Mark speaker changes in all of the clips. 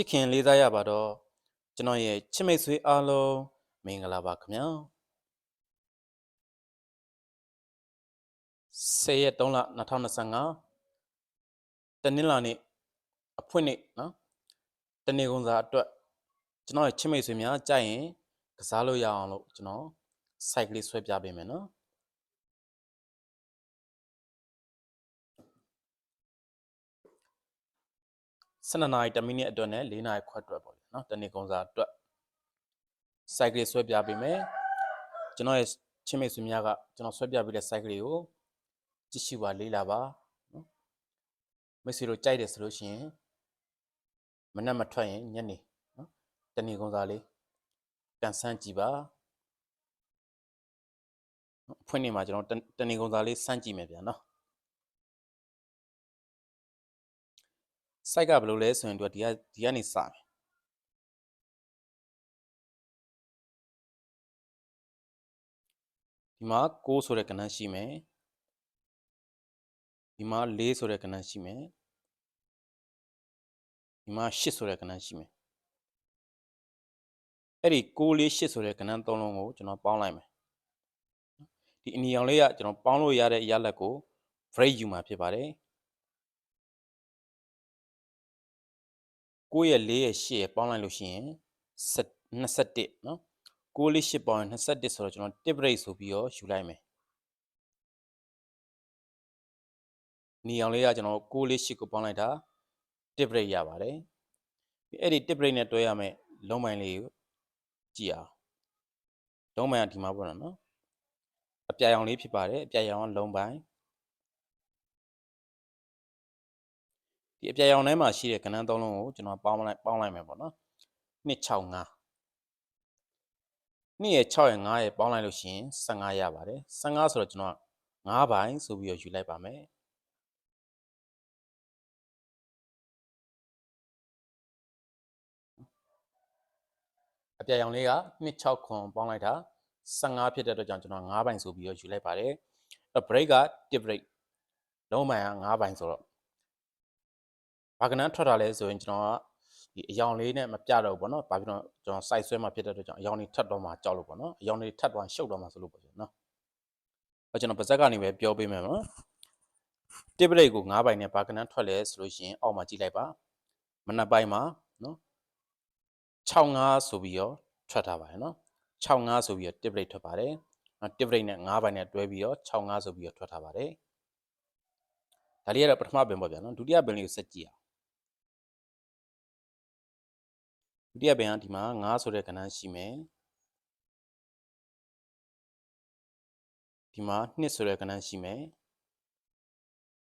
Speaker 1: ချစ်ခင်လေးစားရပါတော့ကျွန်တော်ရဲ့ချစ်မိတ်ဆွေအားလုံးမင်္ဂလာပါခင်ဗျာ10ရက်3လ2025တနင်္လာနေ့အဖွင့်နေ့နော်တနေ့ကုန်စာအတွက်ကျွန်တော်ရဲ့ချစ်မိတ်ဆွေများကြိုက်ရင်ကစားလို့ရအောင်လို့ကျွန်တော် site ကလေးဆွဲပြပေးမယ်နော် 12နာရီ10မိနစ်အတွက်နဲ့4နာရီခွက်အတွက်ပေါ့လေနော်တနေ့ကုန်စာအတွက် site ကလေးဆွဲပြပေးမယ်ကျွန်တော်ရဲ့ချစ်မိတ်ဆွေများကကျွန်တော်ဆွဲပြပေးတဲ့ site ကလေးကိုကြည့်ရှုပါလေးလာပါနော်မိတ်ဆွေတို့ကြိုက်တယ်ဆိုလို့ရှိရင်မနှက်မထွက်ရင်ညနေနော်တနေ့ကုန်စာလေးကန်ဆန်းကြည့်ပါအဖွင့်နေမှာကျွန်တော်တတနေ့ကုန်စာလေးစမ်းကြည့်မယ်ဗျာနော် site ကဘယ်လိုလဲဆိုရင်တို့ဒီကဒီကနေစမယ်ဒီမှာ6ဆိုတဲ့ကဏ္ဍရှိမယ်ဒီမှာ4ဆိုတဲ့ကဏ္ဍရှိမယ်ဒီမှာ8ဆိုတဲ့ကဏ္ဍရှိမယ်အဲ့ဒီ6 4 8ဆိုတဲ့ကဏ္ဍသုံးလုံးကိုကျွန်တော်ပေါင်းလိုက်မယ်ဒီအနီအောင်လေးကကျွန်တော်ပေါင်းလို့ရတဲ့ရလက်ကို break ယူမှာဖြစ်ပါတယ် ကိုယ့်ရဲ့၄ရဲ့၈ရဲ့ပေါင်းလိုက်လို့ရှိရင်21နော်ကိုယ့်လေး၈ပေါင်းရင်21ဆိုတော့ကျွန်တော် tip rate ဆိုပြီးတော့ယူလိုက်မယ်နေအောင်လေးကကျွန်တော်ကိုယ့်လေး၈ကိုပေါင်းလိုက်တာ tip rate ရပါတယ်အဲ့ဒီ tip rate နဲ့တွဲရမယ်လုံးပိုင်းလေးကိုကြည့်အောင်လုံးပိုင်းကဒီမှာပေါ့နော်အပြာရောင်လေးဖြစ်ပါတယ်အပြာရောင်ကလုံးပိုင်း ဒီအပြာရောင်ထဲမှာရှိတဲ့ကဏ္ဍသုံးလုံးကိုကျွန်တော်ပေါင်းလိုက်ပေါင်းလိုက်မယ်ပေါ့နော်265နှစ်ရဲ့6ရဲ့9ရဲ့ပေါင်းလိုက်လို့ရှိရင်15ရပါတယ်15ဆိုတော့ကျွန်တော်9ပိုင်းဆိုပြီးတော့ယူလိုက်ပါမယ်အပြာရောင်လေးက26ခွန်ပေါင်းလိုက်တာ15ဖြစ်တဲ့အတွက်ကြောင့်ကျွန်တော်9ပိုင်းဆိုပြီးတော့ယူလိုက်ပါတယ်အဲ့ break က tip break လုံးပိုင်းက9ပိုင်းဆိုတော့ ဘာကနန်းထွက်တာလဲဆိုရင်ကျွန်တော်ကဒီအယောင်လေးနဲ့မပြတော့ဘူးပေါ့နော်။ဘာဖြစ်လို့ကျွန်တော် site ဆွဲမှာဖြစ်တဲ့အတွက်ကြောင့်အယောင်လေးထပ်တော့မှကြောက်လို့ပေါ့နော်။အယောင်လေးထပ်သွားရှုပ်တော့မှဆိုလို့ပေါ့နော်။အဲကျွန်တော်ပါဇက်ကနေပဲပြောပေးမယ်နော်။ tip rate ကို9ပိုင်းနဲ့ဘာကနန်းထွက်လဲဆိုလို့ရှိရင်အောက်မှာကြည့်လိုက်ပါ။မနက်ပိုင်းမှာနော်65ဆိုပြီးတော့ထွက်ထားပါတယ်နော်65ဆိုပြီးတော့ tip rate ထွက်ပါတယ်။ tip rate နဲ့9ပိုင်းနဲ့တွဲပြီးတော့65ဆိုပြီးတော့ထွက်ထားပါတယ်။ဒါလေးကတော့ပထမပင်ပေါ့ဗျာနော်။ဒုတိယပင်လေးကိုဆက်ကြည့်အောင် ဒုတိယပင်ကဒီမှာ9ဆိုတဲ့ကဏ္ဍရှိမယ်ဒီမှာ2ဆိုတဲ့ကဏ္ဍရှိမယ်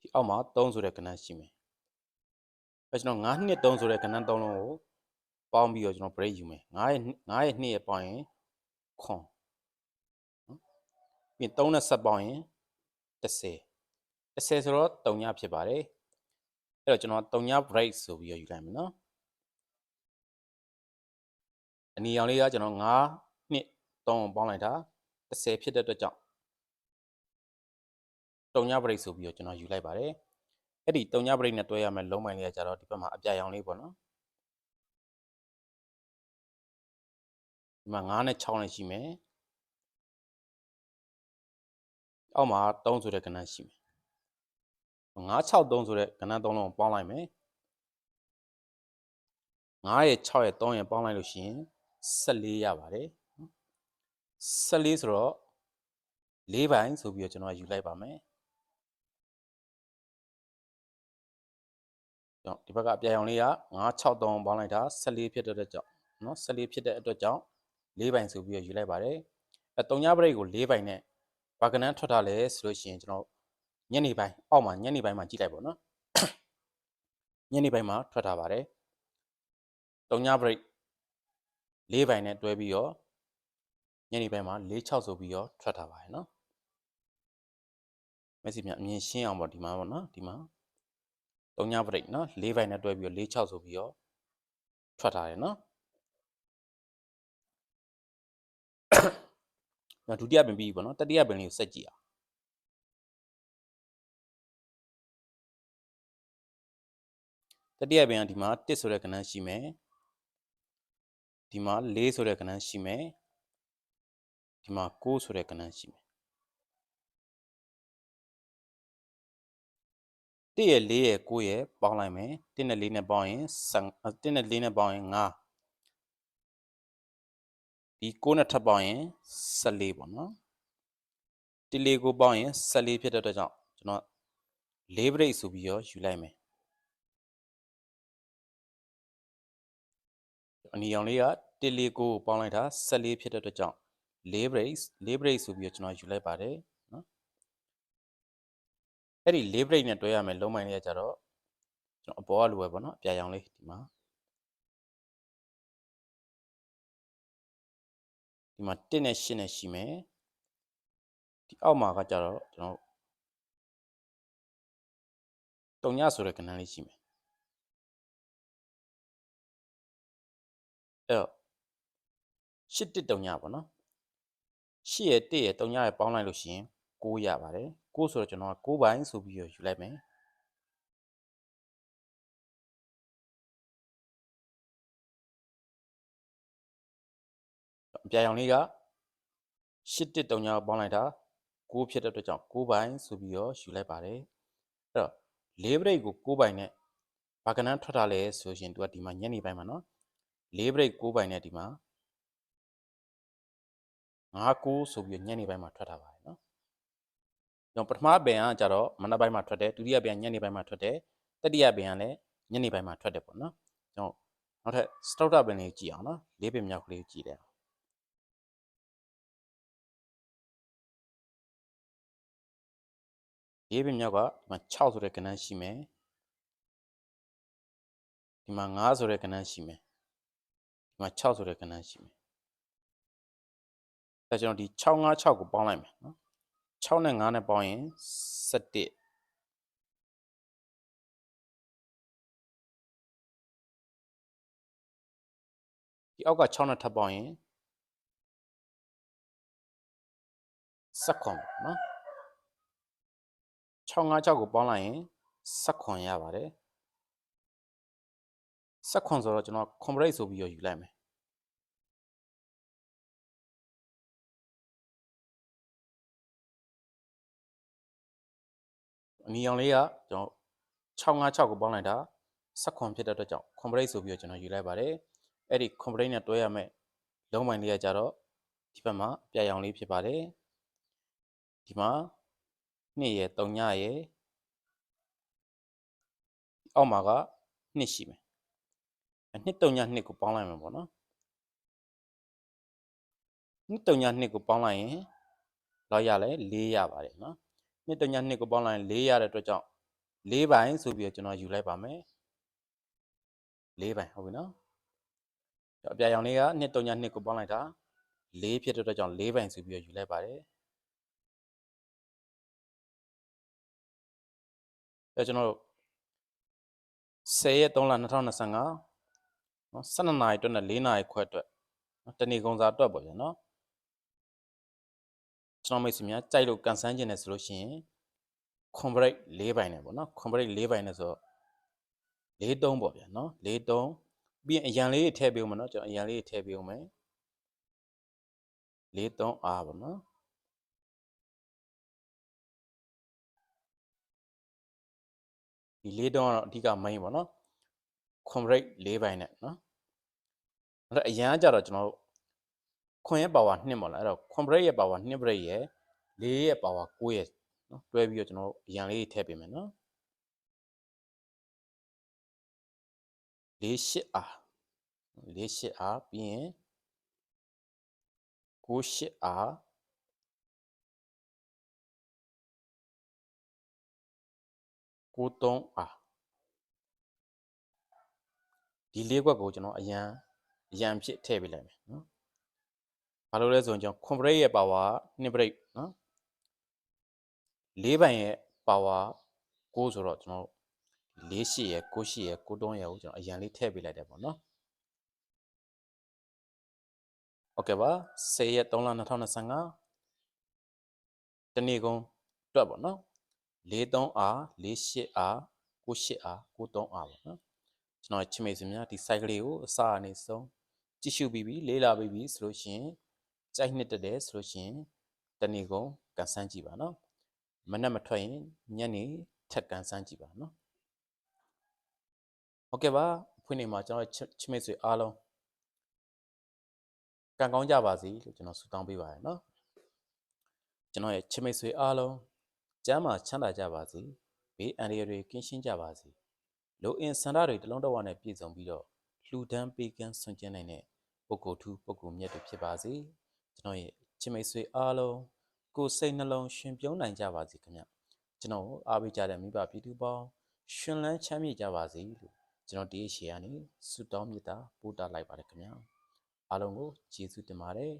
Speaker 1: ဒီအောက်မှာ3ဆိုတဲ့ကဏ္ဍရှိမယ်အဲကျွန်တော်9 2 3ဆိုတဲ့ကဏ္ဍ3လုံးကိုပေါင်းပြီးတော့ကျွန်တော် break ယူမယ်9ရဲ့9ရဲ့2ရဲ့ပေါင်းရင်ခွန်နော်ပြီး3နဲ့ဆက်ပေါင်းရင်30 30ဆိုတော့3ညဖြစ်ပါတယ်အဲ့တော့ကျွန်တော်3ည break ဆိုပြီးတော့ယူလိုက်မယ်နော် အနီရောင်လေးကကျွန်တော်9နှစ်3ပေါင်းလိုက်တာ30ဖြစ်တဲ့အတွက်ကြောင့်တုံညပရိတ်ဆိုပြီးတော့ကျွန်တော်ယူလိုက်ပါတယ်အဲ့ဒီတုံညပရိတ်နဲ့တွဲရမယ်လုံးပိုင်းလေးကကြတော့ဒီဘက်မှာအပြရောင်လေးပေါ့နော်ဒီမှာ9နဲ့6နဲ့ရှိမယ်အောက်မှာ3ဆိုတဲ့ကဏ္ဍရှိမယ်9 6 3ဆိုတဲ့ကဏ္ဍ3လုံးကိုပေါင်းလိုက်မယ်9ရဲ့6ရဲ့3ရဲ့ပေါင်းလိုက်လို့ရှိရင် 14ရပါတယ်14ဆိုတော့၄ပိုင်းဆိုပြီးတော့ကျွန်တော်ယူလိုက်ပါမယ်ကြောင့်ဒီဘက်ကအပြာရောင်လေးက963ပေါင်းလိုက်တာ14ဖြစ်တဲ့အတွက်ကြောင့်နော်14ဖြစ်တဲ့အတွက်ကြောင့်၄ပိုင်းဆိုပြီးတော့ယူလိုက်ပါတယ်အဲတုံညာပရိတ်ကို၄ပိုင်းနဲ့ဘာကနန်းထွက်ထားလဲဆိုလို့ရှိရင်ကျွန်တော်ညနေပိုင်းအောက်မှာညနေပိုင်းမှာကြည့်လိုက်ပါတော့ညနေပိုင်းမှာထွက်ထားပါတယ်တုံညာပရိတ် ၄ပိုင်းနဲ့တွဲပြီးတော့ညနေပိုင်းမှာ၄6ဆိုပြီးတော့ထွက်ထားပါတယ်နော်မက်ဆီမြအမြင်ရှင်းအောင်ပေါ့ဒီမှာပေါ့နော်ဒီမှာတုံညပရိတ်နော်၄ပိုင်းနဲ့တွဲပြီးတော့၄6ဆိုပြီးတော့ထွက်ထားတယ်နော်ဒုတိယပင်ပြီးပေါ့နော်တတိယပင်လေးကိုဆက်ကြည့်အောင်တတိယပင်ကဒီမှာ1ဆိုတဲ့ကဏ္ဍရှိမယ် ဒီမှာ4ဆိုတဲ့ကဏ္ဍရှိမယ်ဒီမှာ9ဆိုတဲ့ကဏ္ဍရှိမယ်1ရဲ့4ရဲ့9ရဲ့ပေါင်းလိုက်မယ်1နဲ့4နဲ့ပေါင်းရင်1နဲ့4နဲ့ပေါင်းရင်5ဒီ9နဲ့ထပ်ပေါင်းရင်14ပေါ့နော်1 4ကိုပေါင်းရင်14ဖြစ်တဲ့အတွက်ကြောင့်ကျွန်တော်၄ break ဆိုပြီးတော့ယူလိုက်မယ် အနီရောင်လေးက1 4ကိုပေါင်းလိုက်တာ14ဖြစ်တဲ့အတွက်ကြောင့်၄ break ၄ break ဆိုပြီးတော့ကျွန်တော်ယူလိုက်ပါတယ်နော်အဲ့ဒီ၄ break နဲ့တွဲရမယ်လုံးမိုင်းလေးကကြတော့ကျွန်တော်အပေါ်ကလိုပဲပေါ့နော်အပြာရောင်လေးဒီမှာဒီမှာ1နဲ့8နဲ့ရှိမယ်ဒီအောက်မှာကကြတော့ကျွန်တော်တုံညဆိုတဲ့ကဏ္ဍလေးရှိမယ် အဲ့တော့ရှစ်တစ်တုံညပေါ့နော်ရှစ်ရဲ့တစ်ရဲ့တုံညရဲ့ပေါင်းလိုက်လို့ရှိရင်6ရပါတယ်6ဆိုတော့ကျွန်တော်က6ပိုင်းဆိုပြီးတော့ယူလိုက်မယ်အပြာရောင်လေးကရှစ်တစ်တုံညပေါင်းလိုက်တာ6ဖြစ်တဲ့အတွက်ကြောင့်6ပိုင်းဆိုပြီးတော့ယူလိုက်ပါတယ်အဲ့တော့၄ဘရိတ်ကို6ပိုင်းနဲ့ဘာကနန်းထွက်တာလဲဆိုရင်သူကဒီမှာညနေပိုင်းမှာနော် ၄ဘရိတ်6ပိုင်းနဲ့ဒီမှာ9 9ဆိုပြီးညနေပိုင်းမှာထွက်တာပါတယ်နော်။ကျွန်တော်ပထမပင်ကကြတော့မနက်ပိုင်းမှာထွက်တယ်ဒုတိယပင်ညနေပိုင်းမှာထွက်တယ်တတိယပင်ကလည်းညနေပိုင်းမှာထွက်တယ်ပေါ့နော်။ကျွန်တော်နောက်ထပ်စတောက်တာပင်လေးကြည့်အောင်နော်။လေးပင်မြောက်ကလေးကြည့်တယ်ရေးပင်မြောက်ကဒီမှာ6ဆိုတဲ့ကဏ္ဍရှိမယ်ဒီမှာ9ဆိုတဲ့ကဏ္ဍရှိမယ် ဒီမှာ6ဆိုတဲ့ကဏ္ဍရှိမယ်အဲကျွန်တော်ဒီ656ကိုပေါင်းလိုက်မယ်နော်6နဲ့9နဲ့ပေါင်းရင်17ဒီအောက်က6နဲ့ထပ်ပေါင်းရင်19နော်656ကိုပေါင်းလိုက်ရင်19ရပါတယ် 19ဆိုတော့ကျွန်တော် compress ဆိုပြီးတော့ယူလိုက်မယ်အနီရောင်လေးကကျွန်တော်656ကိုပေါင်းလိုက်တာ16ဖြစ်တဲ့အတွက်ကြောင့် compress ဆိုပြီးတော့ကျွန်တော်ယူလိုက်ပါတယ်အဲ့ဒီ compress နဲ့တွဲရမယ်လုံးပိုင်းလေးကကြတော့ဒီဘက်မှာပြရောင်လေးဖြစ်ပါတယ်ဒီမှာ2ရယ်3ညရယ်အောက်မှာက2ရှိမယ် 2 3ည2ကိုပေါင်းလိုက်မယ်ပေါ့နော်2 3ည2ကိုပေါင်းလိုက်ရင်လောက်ရလဲ4ရပါတယ်နော်2 3ည2ကိုပေါင်းလိုက်ရင်4ရတဲ့အတွက်ကြောင့်4ပိုင်းဆိုပြီးတော့ကျွန်တော်ယူလိုက်ပါမယ်4ပိုင်းဟုတ်ပြီနော်အပြာရောင်လေးက2 3ည2ကိုပေါင်းလိုက်တာ4ဖြစ်တဲ့အတွက်ကြောင့်4ပိုင်းဆိုပြီးတော့ယူလိုက်ပါတယ်အဲကျွန်တော်တို့10ရက်3လ2025 နော်12နာရီအတွက်နဲ့4နာရီခွဲအတွက်နော်တနေ့ကုန်စာအတွက်ပေါ့ဗျာနော်ကျွန်တော်မိတ်ဆွေများကြိုက်လို့ကန်ဆန်းခြင်းနဲ့ဆိုလို့ရှိရင် convert ၄ပိုင်းနဲ့ပေါ့နော် convert ၄ပိုင်းနဲ့ဆိုတော့၄3ပေါ့ဗျာနော်၄3ပြီးရင်အရန်လေးထည့်ပေးဦးမယ်နော်ကျွန်တော်အရန်လေးထည့်ပေးဦးမယ်၄3 R ပေါ့နော်ဒီ၄တောင်းကတော့အဓိက main ပေါ့နော် convert ၄ပိုင်းနဲ့နော်အဲ့တော့အရန်ကြတော့ကျွန်တော်တို့ခွန်ရဲ့ power 2ပေါ့လားအဲ့တော့ convert ရဲ့ power 2 break ရဲ့၄ရဲ့ power 9ရဲ့နော်တွဲပြီးတော့ကျွန်တော်တို့အရန်လေးထည့်ပေးမယ်နော်၄ 8R ၄ 8R ပြီးရင်9 8R 93အာ ဒီလေးခွက်ကိုကျွန်တော်အရန်အရန်ဖြစ်ထည့်ပေးလိုက်မယ်နော်ဘာလို့လဲဆိုရင်ကျွန်တော် compress ရဲ့ power 2 break နော်၄ပိုင်ရဲ့ power 6ဆိုတော့ကျွန်တော်၄ရှိရယ်9ရှိရယ်93ရယ်ကိုကျွန်တော်အရန်လေးထည့်ပေးလိုက်တယ်ပေါ့နော်โอเคပါ10ရက်3လ2025တနေ့ကုန်တွက်ပေါ့နော် 43R 48R 98R 93R ပေါ့နော် ကျွန်တော်ချစ်မိတ်ဆွေများဒီ site ကလေးကိုအစအနေဆုံးကြည့်ရှုပြီးပြီလေးလာပြီးပြီဆိုလို့ရှိရင်ကြိုက်နှစ်တက်တယ်ဆိုလို့ရှိရင်တနေ့ကုန်ကန်ဆန်းကြည့်ပါနော်မနဲ့မထွက်ရင်ညနေထက်ကန်ဆန်းကြည့်ပါနော်ဟုတ်ကဲ့ပါဖွင့်နေမှာကျွန်တော်ချစ်ချစ်မိတ်ဆွေအားလုံးကံကောင်းကြပါစေလို့ကျွန်တော်ဆုတောင်းပေးပါရနော်ကျွန်တော်ရဲ့ချစ်မိတ်ဆွေအားလုံးကျမ်းမာချမ်းသာကြပါစေဘေးအန္တရာယ်တွေကင်းရှင်းကြပါစေ လိုအင်ဆန္ဒတွေတစ်လုံးတစ်ဝနဲ့ပြည့်စုံပြီးတော့လှူဒန်းပေးကမ်းဆွံ့ကျင်းနိုင်တဲ့ပုဂ္ဂိုလ်ထူးပုဂ္ဂိုလ်မြတ်တွေဖြစ်ပါစေကျွန်တော်ရဲ့ချစ်မိတ်ဆွေအားလုံးကိုယ်စိတ်နှလုံးရှင်ပြုံးနိုင်ကြပါစေခင်ဗျကျွန်တော်ကိုအားပေးကြတဲ့မိဘပြည်သူပေါင်းရှင်လန်းချမ်းမြေ့ကြပါစေလို့ကျွန်တော်ဒီအရှိကနေဆုတောင်းမေတ္တာပို့တာလိုက်ပါတယ်ခင်ဗျာအားလုံးကိုကျေးဇူးတင်ပါတယ်